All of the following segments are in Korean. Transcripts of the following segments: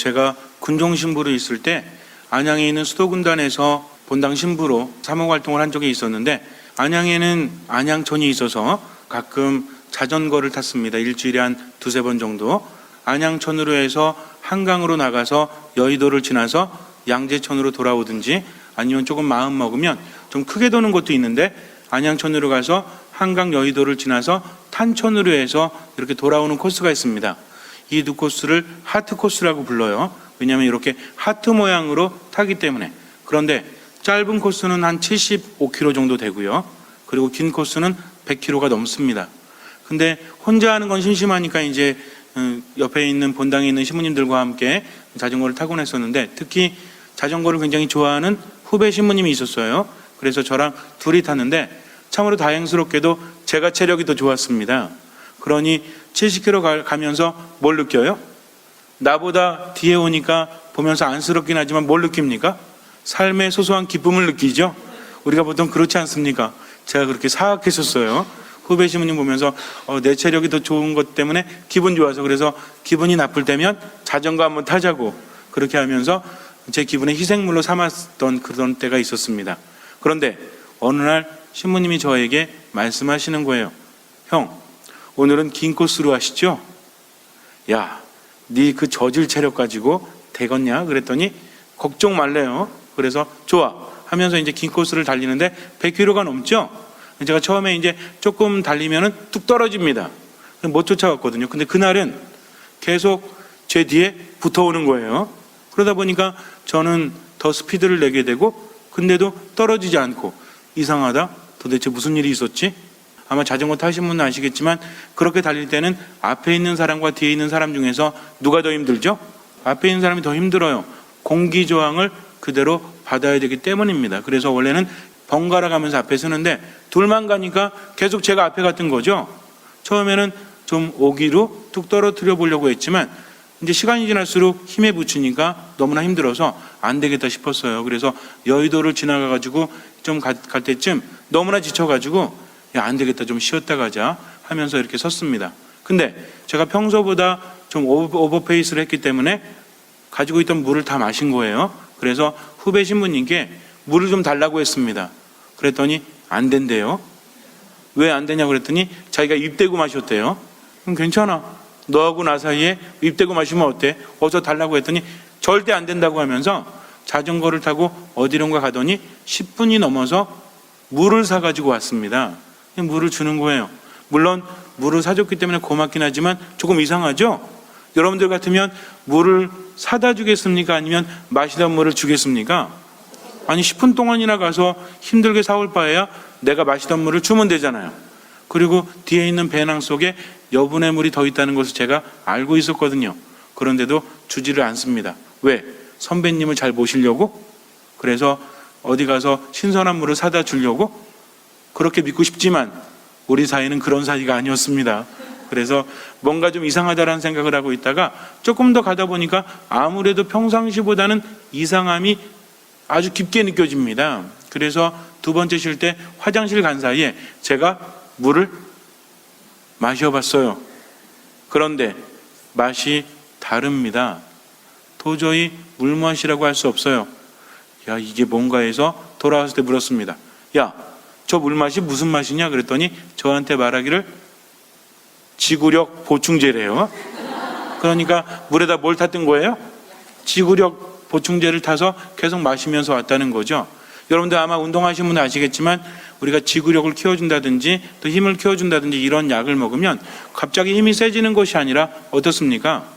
제가 군종 신부로 있을 때 안양에 있는 수도군단에서 본당 신부로 사목 활동을 한 적이 있었는데 안양에는 안양천이 있어서 가끔 자전거를 탔습니다. 일주일에 한 두세 번 정도. 안양천으로 해서 한강으로 나가서 여의도를 지나서 양재천으로 돌아오든지 아니면 조금 마음 먹으면 좀 크게 도는 곳도 있는데 안양천으로 가서 한강 여의도를 지나서 탄천으로 해서 이렇게 돌아오는 코스가 있습니다. 이 두 코스를 하트 코스라고 불러요. 왜냐하면 이렇게 하트 모양으로 타기 때문에. 그런데 짧은 코스는 한 75km 정도 되고요. 그리고 긴 코스는 100km가 넘습니다. 근데 혼자 하는 건 심심하니까 이제 음, 옆에 있는 본당에 있는 신부님들과 함께 자전거를 타곤 했었는데 특히 자전거를 굉장히 좋아하는 후배 신부님이 있었어요. 그래서 저랑 둘이 탔는데 참으로 다행스럽게도 제가 체력이 더 좋았습니다. 그러니 70km 가- 가면서 뭘 느껴요? 나보다 뒤에 오니까 보면서 안쓰럽긴 하지만 뭘 느낍니까? 삶의 소소한 기쁨을 느끼죠? 우리가 보통 그렇지 않습니까? 제가 그렇게 사악했었어요. 후배 신부님 보면서 어, 내 체력이 더 좋은 것 때문에 기분 좋아서 그래서 기분이 나쁠 때면 자전거 한번 타자고 그렇게 하면서 제 기분의 희생물로 삼았던 그런 때가 있었습니다. 그런데 어느 날 신부님이 저에게 말씀하시는 거예요. 형, 오늘은 긴 코스로 하시죠? 야, 네 그 저질 체력 가지고 되겠냐? 그랬더니 걱정 말래요. 그래서 좋아 하면서 이제 긴 코스를 달리는데 100km가 넘죠. 제가 처음에 이제 조금 달리면은 뚝 떨어집니다. 못 쫓아갔거든요. 근데 그날은 계속 제 뒤에 붙어오는 거예요. 그러다 보니까 저는 더 스피드를 내게 되고 근데도 떨어지지 않고 이상하다. 도대체 무슨 일이 있었지? 아마 자전거 타신 분은 아시겠지만 그렇게 달릴 때는 앞에 있는 사람과 뒤에 있는 사람 중에서 누가 더 힘들죠? 앞에 있는 사람이 더 힘들어요. 공기 저항을 그대로 받아야 되기 때문입니다. 그래서 원래는 번갈아 가면서 앞에 서는데 둘만 가니까 계속 제가 앞에 갔던 거죠. 처음에는 좀 오기로 뚝 떨어뜨려 보려고 했지만 이제 시간이 지날수록 힘에 부치니까 너무나 힘들어서 안 되겠다 싶었어요. 그래서 여의도를 지나가 가지고 좀 갈 때쯤 너무나 지쳐 가지고 야, 안 되겠다. 좀 쉬었다 가자 하면서 이렇게 섰습니다. 근데 제가 평소보다 좀 오버, 오버 페이스를 했기 때문에 가지고 있던 물을 다 마신 거예요. 그래서 후배 신부님께 물을 좀 달라고 했습니다. 그랬더니 안 된대요. 왜 안 되냐 그랬더니 자기가 입대고 마셨대요. 그럼 괜찮아. 너하고 나 사이에 입대고 마시면 어때? 어서 달라고 했더니 절대 안 된다고 하면서 자전거를 타고 어디론가 가더니 10분이 넘어서 물을 사가지고 왔습니다. 물을 주는 거예요. 물론 물을 사줬기 때문에 고맙긴 하지만 조금 이상하죠? 여러분들 같으면 물을 사다 주겠습니까? 아니면 마시던 물을 주겠습니까? 아니 10분 동안이나 가서 힘들게 사올 바에야 내가 마시던 물을 주면 되잖아요. 그리고 뒤에 있는 배낭 속에 여분의 물이 더 있다는 것을 제가 알고 있었거든요. 그런데도 주지를 않습니다. 왜? 선배님을 잘 모시려고? 그래서 어디 가서 신선한 물을 사다 주려고? 그렇게 믿고 싶지만 우리 사이는 그런 사이가 아니었습니다. 그래서 뭔가 좀 이상하다라는 생각을 하고 있다가 조금 더 가다 보니까 아무래도 평상시보다는 이상함이 아주 깊게 느껴집니다. 그래서 두 번째 쉴 때 화장실 간 사이에 제가 물을 마셔봤어요. 그런데 맛이 다릅니다. 도저히 물맛이라고 할 수 없어요. 야, 이게 뭔가 해서 돌아왔을 때 물었습니다. 야, 저 물맛이 무슨 맛이냐? 그랬더니 저한테 말하기를 지구력 보충제래요. 그러니까 물에다 뭘 탔던 거예요? 지구력 보충제를 타서 계속 마시면서 왔다는 거죠. 여러분들 아마 운동하시는 분은 아시겠지만 우리가 지구력을 키워준다든지 또 힘을 키워준다든지 이런 약을 먹으면 갑자기 힘이 세지는 것이 아니라 어떻습니까?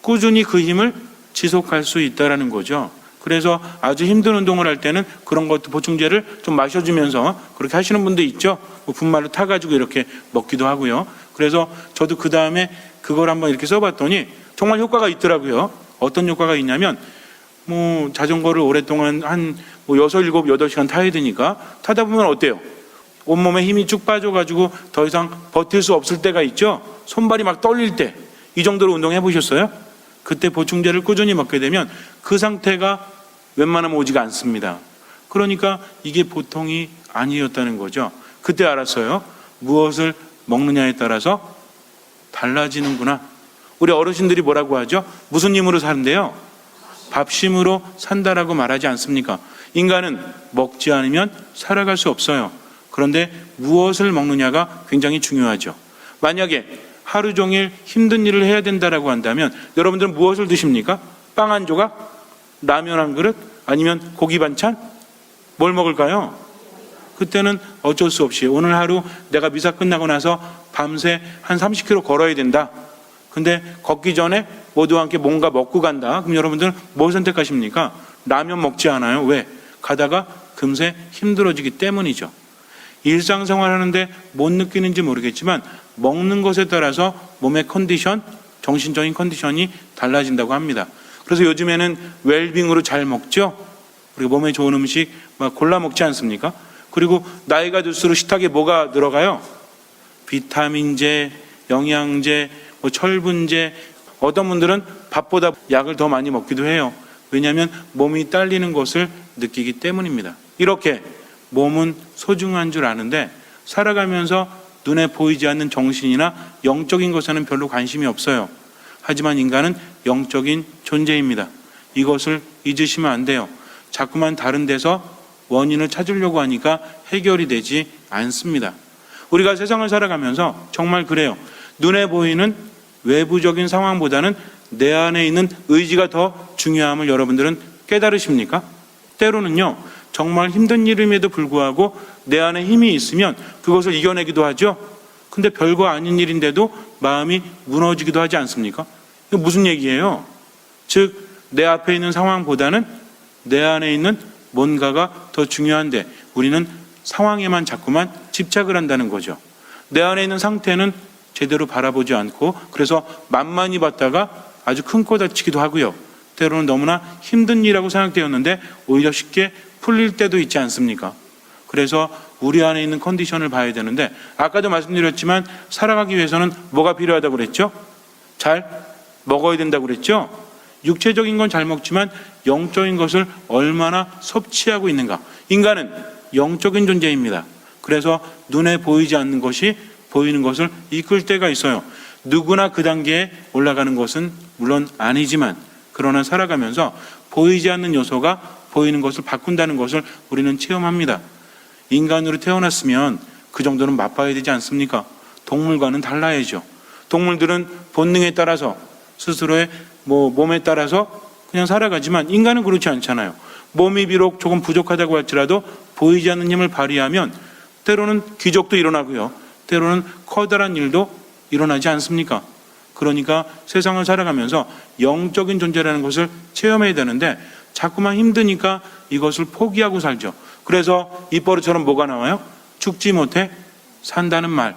꾸준히 그 힘을 지속할 수 있다라는 거죠. 그래서 아주 힘든 운동을 할 때는 그런 것도 보충제를 좀 마셔주면서 그렇게 하시는 분도 있죠. 뭐 분말로 타가지고 이렇게 먹기도 하고요. 그래서 저도 그 다음에 그걸 한번 이렇게 써봤더니 정말 효과가 있더라고요. 어떤 효과가 있냐면 뭐 자전거를 오랫동안 한뭐 여섯 일곱 여덟 시간 타야 되니까 타다 보면 어때요? 온몸에 힘이 쭉 빠져가지고 더 이상 버틸 수 없을 때가 있죠. 손발이 막 떨릴 때 이 정도로 운동해 보셨어요? 그때 보충제를 꾸준히 먹게 되면 그 상태가 웬만하면 오지가 않습니다. 그러니까 이게 보통이 아니었다는 거죠. 그때 알았어요. 무엇을 먹느냐에 따라서 달라지는구나. 우리 어르신들이 뭐라고 하죠? 무슨 힘으로 사는데요? 밥심으로 산다라고 말하지 않습니까? 인간은 먹지 않으면 살아갈 수 없어요. 그런데 무엇을 먹느냐가 굉장히 중요하죠. 만약에 하루 종일 힘든 일을 해야 된다라고 한다면 여러분들은 무엇을 드십니까? 빵 한 조각? 라면 한 그릇? 아니면 고기 반찬? 뭘 먹을까요? 그때는 어쩔 수 없이 오늘 하루 내가 미사 끝나고 나서 밤새 한 30km 걸어야 된다. 근데 걷기 전에 모두와 함께 뭔가 먹고 간다. 그럼 여러분들은 뭘 선택하십니까? 라면 먹지 않아요. 왜? 가다가 금세 힘들어지기 때문이죠. 일상생활 하는데 못 느끼는지 모르겠지만 먹는 것에 따라서 몸의 컨디션, 정신적인 컨디션이 달라진다고 합니다. 그래서 요즘에는 웰빙으로 잘 먹죠. 그리고 몸에 좋은 음식 막 골라 먹지 않습니까? 그리고 나이가 들수록 식탁에 뭐가 들어가요? 비타민제, 영양제, 뭐 철분제. 어떤 분들은 밥보다 약을 더 많이 먹기도 해요. 왜냐하면 몸이 딸리는 것을 느끼기 때문입니다. 이렇게 몸은 소중한 줄 아는데 살아가면서 눈에 보이지 않는 정신이나 영적인 것에는 별로 관심이 없어요. 하지만 인간은 영적인 존재입니다. 이것을 잊으시면 안 돼요. 자꾸만 다른 데서 원인을 찾으려고 하니까 해결이 되지 않습니다. 우리가 세상을 살아가면서 정말 그래요. 눈에 보이는 외부적인 상황보다는 내 안에 있는 의지가 더 중요함을 여러분들은 깨달으십니까? 때로는요, 정말 힘든 일임에도 불구하고 내 안에 힘이 있으면 그것을 이겨내기도 하죠. 근데 별거 아닌 일인데도 마음이 무너지기도 하지 않습니까? 이거 무슨 얘기예요? 즉, 내 앞에 있는 상황보다는 내 안에 있는 뭔가가 더 중요한데 우리는 상황에만 자꾸만 집착을 한다는 거죠. 내 안에 있는 상태는 제대로 바라보지 않고 그래서 만만히 봤다가 아주 큰 코 다치기도 하고요. 때로는 너무나 힘든 일이라고 생각되었는데 오히려 쉽게 풀릴 때도 있지 않습니까? 그래서 우리 안에 있는 컨디션을 봐야 되는데 아까도 말씀드렸지만 살아가기 위해서는 뭐가 필요하다고 그랬죠? 잘 먹어야 된다고 그랬죠? 육체적인 건 잘 먹지만 영적인 것을 얼마나 섭취하고 있는가. 인간은 영적인 존재입니다. 그래서 눈에 보이지 않는 것이 보이는 것을 이끌 때가 있어요. 누구나 그 단계에 올라가는 것은 물론 아니지만 그러나 살아가면서 보이지 않는 요소가 보이는 것을 바꾼다는 것을 우리는 체험합니다. 인간으로 태어났으면 그 정도는 맛봐야 되지 않습니까? 동물과는 달라야죠. 동물들은 본능에 따라서 스스로의 뭐 몸에 따라서 그냥 살아가지만 인간은 그렇지 않잖아요. 몸이 비록 조금 부족하다고 할지라도 보이지 않는 힘을 발휘하면 때로는 기적도 일어나고요. 때로는 커다란 일도 일어나지 않습니까? 그러니까 세상을 살아가면서 영적인 존재라는 것을 체험해야 되는데 자꾸만 힘드니까 이것을 포기하고 살죠. 그래서 입버릇처럼 뭐가 나와요? 죽지 못해 산다는 말,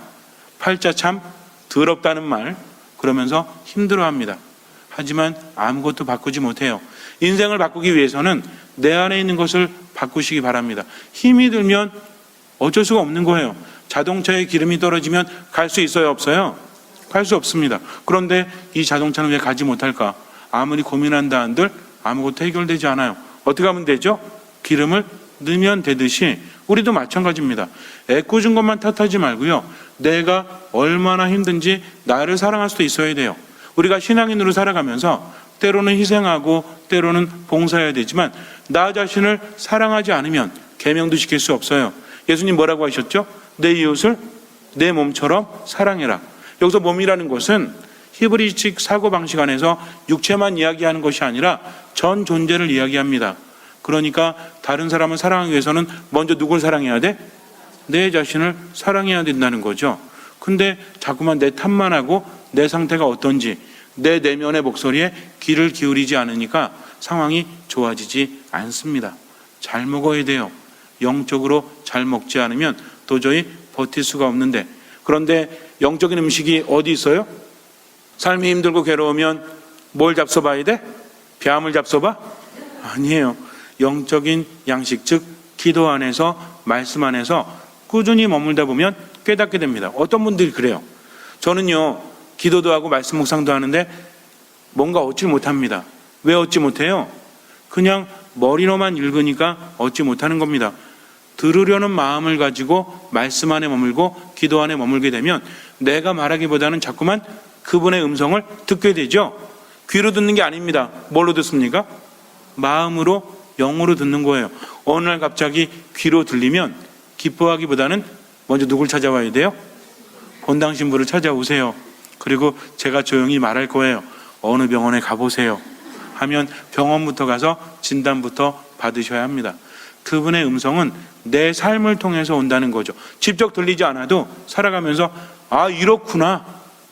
팔자 참 더럽다는 말, 그러면서 힘들어합니다. 하지만 아무것도 바꾸지 못해요. 인생을 바꾸기 위해서는 내 안에 있는 것을 바꾸시기 바랍니다. 힘이 들면 어쩔 수가 없는 거예요. 자동차에 기름이 떨어지면 갈 수 있어요, 없어요? 갈 수 없습니다. 그런데 이 자동차는 왜 가지 못할까? 아무리 고민한다 한들 아무것도 해결되지 않아요. 어떻게 하면 되죠? 기름을 넣으면 되듯이 우리도 마찬가지입니다. 애꿎은 것만 탓하지 말고요. 내가 얼마나 힘든지 나를 사랑할 수도 있어야 돼요. 우리가 신앙인으로 살아가면서 때로는 희생하고 때로는 봉사해야 되지만 나 자신을 사랑하지 않으면 계명도 지킬 수 없어요. 예수님 뭐라고 하셨죠? 내 이웃을 내 몸처럼 사랑해라. 여기서 몸이라는 것은 히브리식 사고 방식 안에서 육체만 이야기하는 것이 아니라 전 존재를 이야기합니다. 그러니까 다른 사람을 사랑하기 위해서는 먼저 누굴 사랑해야 돼? 내 자신을 사랑해야 된다는 거죠. 근데 자꾸만 내 탓만 하고 내 상태가 어떤지 내 내면의 목소리에 귀를 기울이지 않으니까 상황이 좋아지지 않습니다. 잘 먹어야 돼요. 영적으로 잘 먹지 않으면 도저히 버틸 수가 없는데 그런데 영적인 음식이 어디 있어요? 삶이 힘들고 괴로우면 뭘 잡숴봐야 돼? 뺨을 잡숴봐? 아니에요. 영적인 양식, 즉 기도 안에서 말씀 안에서 꾸준히 머물다 보면 깨닫게 됩니다. 어떤 분들이 그래요. 저는요 기도도 하고 말씀 묵상도 하는데 뭔가 얻지 못합니다. 왜 얻지 못해요? 그냥 머리로만 읽으니까 얻지 못하는 겁니다. 들으려는 마음을 가지고 말씀 안에 머물고 기도 안에 머물게 되면 내가 말하기보다는 자꾸만 그분의 음성을 듣게 되죠. 귀로 듣는 게 아닙니다. 뭘로 듣습니까? 마음으로 영으로 듣는 거예요. 어느 날 갑자기 귀로 들리면 기뻐하기보다는 먼저 누굴 찾아와야 돼요? 본당 신부를 찾아오세요. 그리고 제가 조용히 말할 거예요. 어느 병원에 가보세요. 하면 병원부터 가서 진단부터 받으셔야 합니다. 그분의 음성은 내 삶을 통해서 온다는 거죠. 직접 들리지 않아도 살아가면서 아 이렇구나.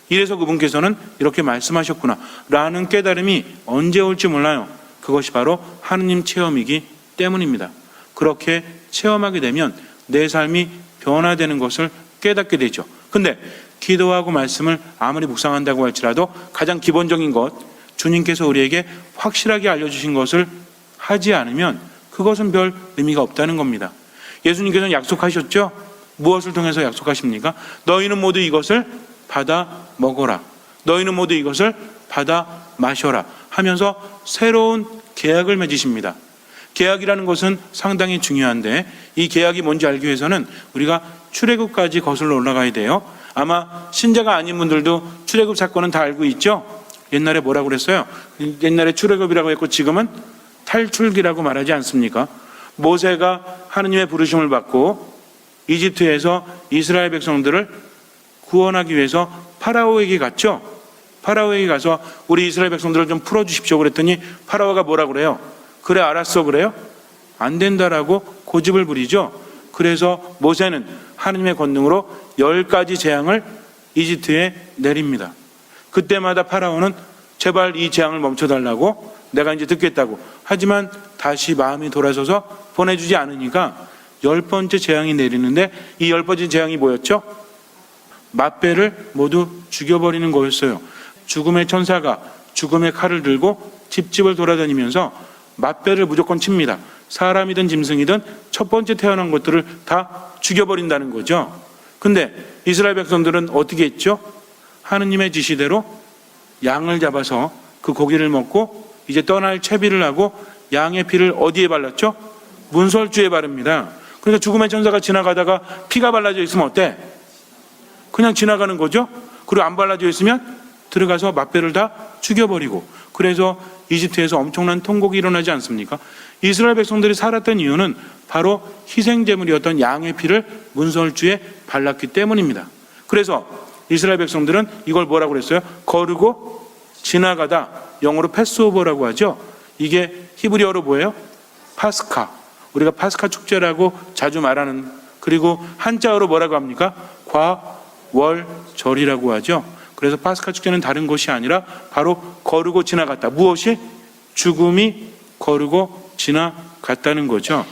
이래서 그분께서는 이렇게 말씀하셨구나. 라는 깨달음이 언제 올지 몰라요. 그것이 바로 하느님 체험이기 때문입니다. 그렇게 체험하게 되면 내 삶이 변화되는 것을 깨닫게 되죠. 근데 기도하고 말씀을 아무리 묵상한다고 할지라도 가장 기본적인 것, 주님께서 우리에게 확실하게 알려주신 것을 하지 않으면 그것은 별 의미가 없다는 겁니다. 예수님께서는 약속하셨죠? 무엇을 통해서 약속하십니까? 너희는 모두 이것을 받아 먹어라. 너희는 모두 이것을 받아 마셔라. 하면서 새로운 계약을 맺으십니다. 계약이라는 것은 상당히 중요한데 이 계약이 뭔지 알기 위해서는 우리가 출애굽까지 거슬러 올라가야 돼요. 아마 신자가 아닌 분들도 출애굽 사건은 다 알고 있죠. 옛날에 뭐라고 그랬어요? 옛날에 출애굽이라고 했고 지금은 탈출기라고 말하지 않습니까? 모세가 하느님의 부르심을 받고 이집트에서 이스라엘 백성들을 구원하기 위해서 파라오에게 갔죠. 파라오에게 가서 우리 이스라엘 백성들을 좀 풀어 주십시오 그랬더니 파라오가 뭐라 그래요? 그래 알았어 그래요? 안 된다라고 고집을 부리죠. 그래서 모세는 하느님의 권능으로 열 가지 재앙을 이집트에 내립니다. 그때마다 파라오는 제발 이 재앙을 멈춰달라고 내가 이제 듣겠다고 하지만 다시 마음이 돌아서서 보내주지 않으니까 열 번째 재앙이 내리는데 이 열 번째 재앙이 뭐였죠? 맛배를 모두 죽여버리는 거였어요. 죽음의 천사가 죽음의 칼을 들고 집집을 돌아다니면서 맛배를 무조건 칩니다. 사람이든 짐승이든 첫 번째 태어난 것들을 다 죽여버린다는 거죠. 근데 이스라엘 백성들은 어떻게 했죠? 하느님의 지시대로 양을 잡아서 그 고기를 먹고 이제 떠날 채비를 하고 양의 피를 어디에 발랐죠? 문설주에 바릅니다. 그러니까 죽음의 천사가 지나가다가 피가 발라져 있으면 어때? 그냥 지나가는 거죠. 그리고 안 발라져 있으면 들어가서 맛배를 다 죽여버리고 그래서 이집트에서 엄청난 통곡이 일어나지 않습니까? 이스라엘 백성들이 살았던 이유는 바로 희생제물이었던 양의 피를 문설주에 발랐기 때문입니다. 그래서 이스라엘 백성들은 이걸 뭐라고 그랬어요? 거르고 지나가다 영어로 패스오버라고 하죠. 이게 히브리어로 뭐예요? 파스카. 우리가 파스카 축제라고 자주 말하는 그리고 한자어로 뭐라고 합니까? 과월절이라고 하죠. 그래서 파스카 축제는 다른 것이 아니라 바로 거르고 지나갔다. 무엇이? 죽음이 거르고 지나갔다는 거죠.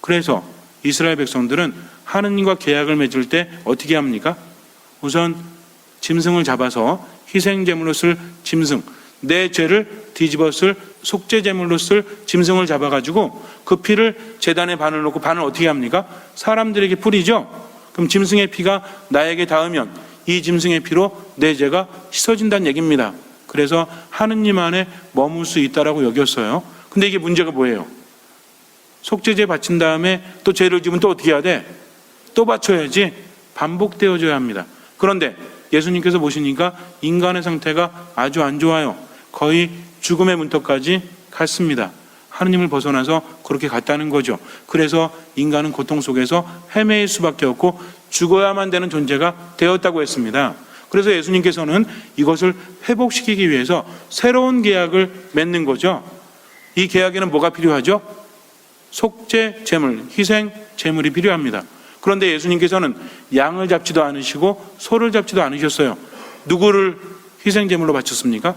그래서 이스라엘 백성들은 하느님과 계약을 맺을 때 어떻게 합니까? 우선 짐승을 잡아서 희생제물로 쓸 짐승, 내 죄를 뒤집어 쓸 속죄제물로 쓸 짐승을 잡아가지고 그 피를 재단에 반을 놓고 반을 어떻게 합니까? 사람들에게 뿌리죠. 그럼 짐승의 피가 나에게 닿으면 이 짐승의 피로 내 죄가 씻어진다는 얘기입니다. 그래서 하느님 안에 머물 수 있다라고 여겼어요. 근데 이게 문제가 뭐예요? 속죄제 바친 다음에 또 죄를 지면 또 어떻게 해야 돼? 또 바쳐야지 반복되어져야 합니다. 그런데 예수님께서 보시니까 인간의 상태가 아주 안 좋아요. 거의 죽음의 문턱까지 갔습니다. 하느님을 벗어나서 그렇게 갔다는 거죠. 그래서 인간은 고통 속에서 헤매일 수밖에 없고 죽어야만 되는 존재가 되었다고 했습니다. 그래서 예수님께서는 이것을 회복시키기 위해서 새로운 계약을 맺는 거죠. 이 계약에는 뭐가 필요하죠? 속죄 제물, 희생 제물이 필요합니다. 그런데 예수님께서는 양을 잡지도 않으시고 소를 잡지도 않으셨어요. 누구를 희생 제물로 바쳤습니까?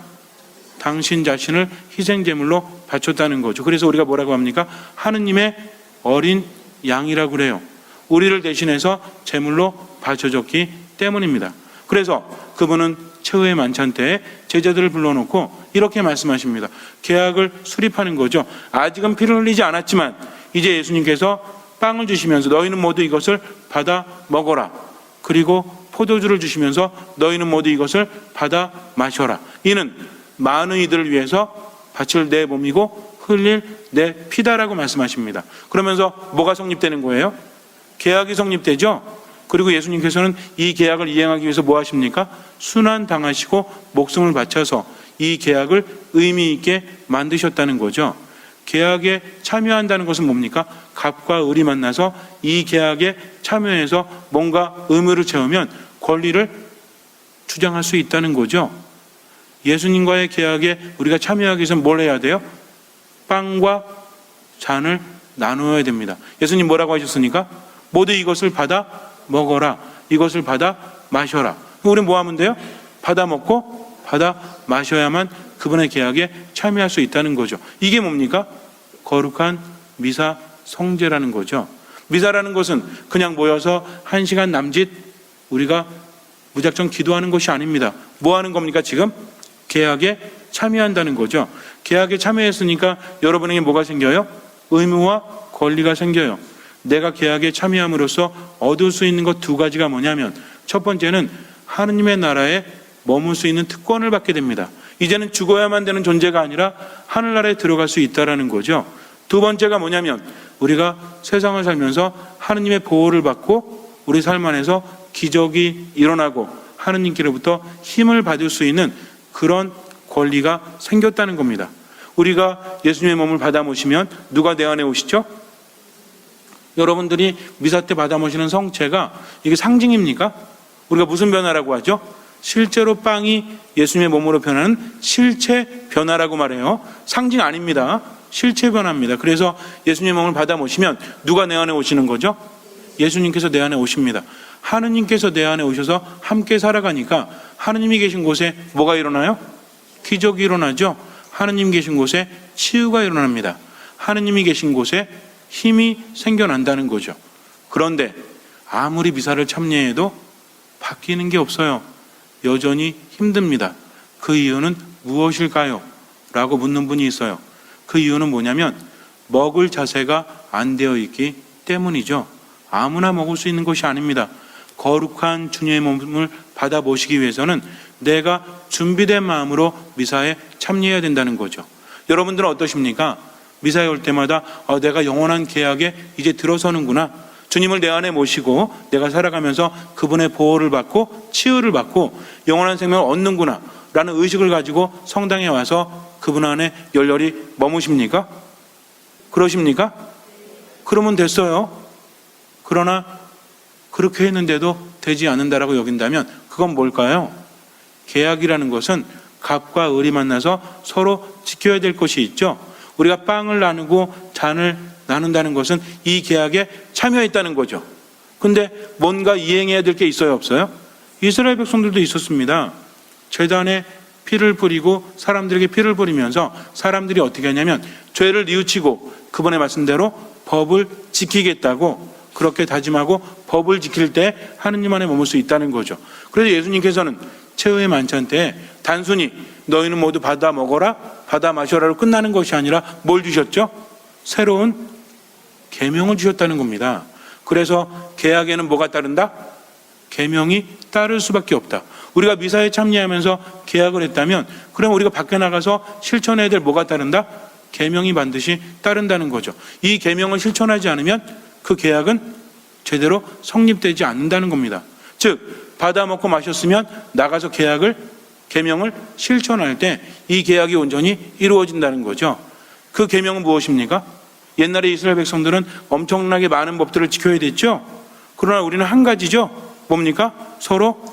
당신 자신을 희생 제물로 바쳤다는 거죠. 그래서 우리가 뭐라고 합니까? 하느님의 어린 양이라고 그래요. 우리를 대신해서 제물로 바쳐졌기 때문입니다. 그래서 그분은 최후의 만찬 때에 제자들을 불러놓고 이렇게 말씀하십니다. 계약을 수립하는 거죠. 아직은 피를 흘리지 않았지만 이제 예수님께서 빵을 주시면서 너희는 모두 이것을 받아 먹어라. 그리고 포도주를 주시면서 너희는 모두 이것을 받아 마셔라. 이는 많은 이들을 위해서 바칠 내 몸이고 흘릴 내 피다라고 말씀하십니다. 그러면서 뭐가 성립되는 거예요? 계약이 성립되죠? 그리고 예수님께서는 이 계약을 이행하기 위해서 뭐 하십니까? 순환 당하시고 목숨을 바쳐서 이 계약을 의미 있게 만드셨다는 거죠. 계약에 참여한다는 것은 뭡니까? 갑과 을이 만나서 이 계약에 참여해서 뭔가 의무를 채우면 권리를 주장할 수 있다는 거죠. 예수님과의 계약에 우리가 참여하기 위해서 뭘 해야 돼요? 빵과 잔을 나누어야 됩니다. 예수님 뭐라고 하셨습니까? 모두 이것을 받아 먹어라. 이것을 받아 마셔라. 우리는 뭐 하면 돼요? 받아 먹고 받아 마셔야만 그분의 계약에 참여할 수 있다는 거죠. 이게 뭡니까? 거룩한 미사 성제라는 거죠. 미사라는 것은 그냥 모여서 한 시간 남짓 우리가 무작정 기도하는 것이 아닙니다. 뭐 하는 겁니까, 지금? 계약에 참여한다는 거죠. 계약에 참여했으니까 여러분에게 뭐가 생겨요? 의무와 권리가 생겨요. 내가 계약에 참여함으로써 얻을 수 있는 것 두 가지가 뭐냐면 첫 번째는 하느님의 나라에 머물 수 있는 특권을 받게 됩니다. 이제는 죽어야만 되는 존재가 아니라 하늘나라에 들어갈 수 있다라는 거죠. 두 번째가 뭐냐면 우리가 세상을 살면서 하느님의 보호를 받고 우리 삶 안에서 기적이 일어나고 하느님께로부터 힘을 받을 수 있는 그런 권리가 생겼다는 겁니다. 우리가 예수님의 몸을 받아 모시면 누가 내 안에 오시죠? 여러분들이 미사 때 받아 모시는 성체가 이게 상징입니까? 우리가 무슨 변화라고 하죠? 실제로 빵이 예수님의 몸으로 변하는 실체 변화라고 말해요. 상징 아닙니다. 실체 변화입니다. 그래서 예수님의 몸을 받아 모시면 누가 내 안에 오시는 거죠? 예수님께서 내 안에 오십니다. 하느님께서 내 안에 오셔서 함께 살아가니까 하느님이 계신 곳에 뭐가 일어나요? 기적이 일어나죠. 하느님 계신 곳에 치유가 일어납니다. 하느님이 계신 곳에 힘이 생겨난다는 거죠. 그런데 아무리 미사를 참여해도 바뀌는 게 없어요. 여전히 힘듭니다. 그 이유는 무엇일까요? 라고 묻는 분이 있어요. 그 이유는 뭐냐면 먹을 자세가 안 되어 있기 때문이죠. 아무나 먹을 수 있는 것이 아닙니다. 거룩한 주님의 몸을 받아 보시기 위해서는 내가 준비된 마음으로 미사에 참여해야 된다는 거죠. 여러분들은 어떠십니까? 미사에 올 때마다 어, 내가 영원한 계약에 이제 들어서는구나. 주님을 내 안에 모시고 내가 살아가면서 그분의 보호를 받고 치유를 받고 영원한 생명을 얻는구나. 라는 의식을 가지고 성당에 와서 그분 안에 열렬히 머무십니까? 그러십니까? 그러면 됐어요. 그러나 그렇게 했는데도 되지 않는다라고 여긴다면 그건 뭘까요? 계약이라는 것은 갑과 을이 만나서 서로 지켜야 될 것이 있죠. 우리가 빵을 나누고 잔을 나눈다는 것은 이 계약에 참여했다는 거죠. 근데 뭔가 이행해야 될 게 있어요, 없어요? 이스라엘 백성들도 있었습니다. 재단에 피를 뿌리고 사람들에게 피를 뿌리면서 사람들이 어떻게 하냐면 죄를 뉘우치고 그분의 말씀대로 법을 지키겠다고 그렇게 다짐하고 법을 지킬 때 하느님 안에 머물 수 있다는 거죠. 그래서 예수님께서는 최후의 만찬 때 단순히 너희는 모두 받아 먹어라, 받아 마셔라로 끝나는 것이 아니라 뭘 주셨죠? 새로운 계명을 주셨다는 겁니다. 그래서 계약에는 뭐가 따른다? 계명이 따를 수밖에 없다. 우리가 미사에 참여하면서 계약을 했다면 그럼 우리가 밖에 나가서 실천해야 될 뭐가 따른다? 계명이 반드시 따른다는 거죠. 이 계명을 실천하지 않으면 그 계약은 제대로 성립되지 않는다는 겁니다. 즉 받아 먹고 마셨으면 나가서 계약을 계명을 실천할 때 이 계약이 온전히 이루어진다는 거죠. 그 계명은 무엇입니까? 옛날에 이스라엘 백성들은 엄청나게 많은 법들을 지켜야 됐죠. 그러나 우리는 한 가지죠. 뭡니까? 서로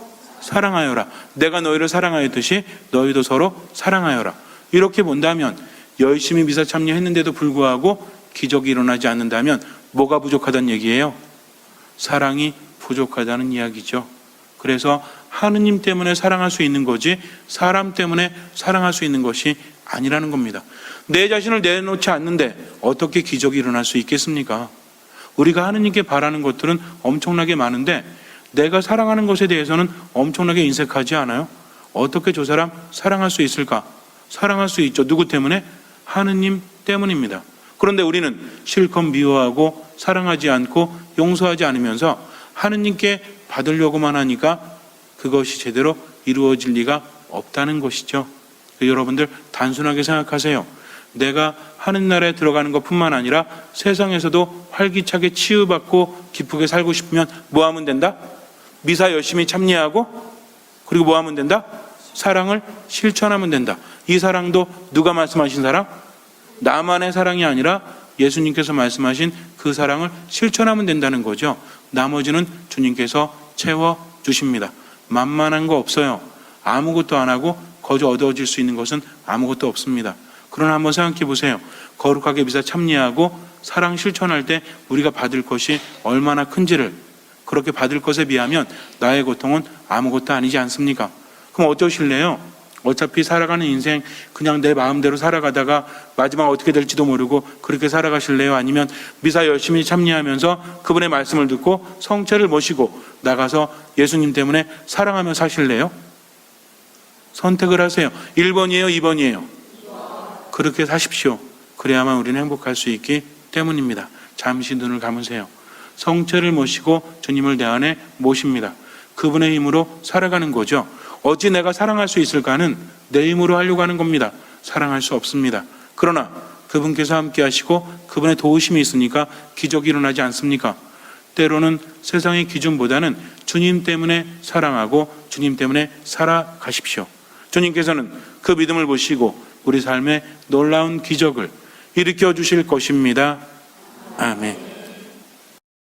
사랑하여라. 내가 너희를 사랑하였듯이 너희도 서로 사랑하여라. 이렇게 본다면 열심히 미사 참여했는데도 불구하고 기적이 일어나지 않는다면 뭐가 부족하다는 얘기예요? 사랑이 부족하다는 이야기죠. 그래서 하느님 때문에 사랑할 수 있는 거지 사람 때문에 사랑할 수 있는 것이 아니라는 겁니다. 내 자신을 내놓지 않는데 어떻게 기적이 일어날 수 있겠습니까? 우리가 하느님께 바라는 것들은 엄청나게 많은데 내가 사랑하는 것에 대해서는 엄청나게 인색하지 않아요? 어떻게 저 사람 사랑할 수 있을까? 사랑할 수 있죠. 누구 때문에? 하느님 때문입니다. 그런데 우리는 실컷 미워하고 사랑하지 않고 용서하지 않으면서 하느님께 받으려고만 하니까 그것이 제대로 이루어질 리가 없다는 것이죠. 여러분들 단순하게 생각하세요. 내가 하늘나라에 들어가는 것뿐만 아니라 세상에서도 활기차게 치유받고 기쁘게 살고 싶으면 뭐 하면 된다? 미사 열심히 참여하고 그리고 뭐 하면 된다? 사랑을 실천하면 된다. 이 사랑도 누가 말씀하신 사랑? 나만의 사랑이 아니라 예수님께서 말씀하신 그 사랑을 실천하면 된다는 거죠. 나머지는 주님께서 채워 주십니다. 만만한 거 없어요. 아무것도 안 하고 거저 얻어질 수 있는 것은 아무것도 없습니다. 그러나 한번 생각해 보세요. 거룩하게 미사 참여하고 사랑 실천할 때 우리가 받을 것이 얼마나 큰지를 그렇게 받을 것에 비하면 나의 고통은 아무것도 아니지 않습니까? 그럼 어떠실래요? 어차피 살아가는 인생 그냥 내 마음대로 살아가다가 마지막 어떻게 될지도 모르고 그렇게 살아가실래요? 아니면 미사 열심히 참여하면서 그분의 말씀을 듣고 성체를 모시고 나가서 예수님 때문에 사랑하며 사실래요? 선택을 하세요. 1번이에요, 2번이에요. 그렇게 사십시오. 그래야만 우리는 행복할 수 있기 때문입니다. 잠시 눈을 감으세요. 성체를 모시고 주님을 내 안에 모십니다. 그분의 힘으로 살아가는 거죠. 어찌 내가 사랑할 수 있을까는 내 힘으로 하려고 하는 겁니다. 사랑할 수 없습니다. 그러나 그분께서 함께 하시고 그분의 도우심이 있으니까 기적이 일어나지 않습니까? 때로는 세상의 기준보다는 주님 때문에 사랑하고 주님 때문에 살아가십시오. 주님께서는 그 믿음을 보시고 우리 삶에 놀라운 기적을 일으켜 주실 것입니다. 아멘.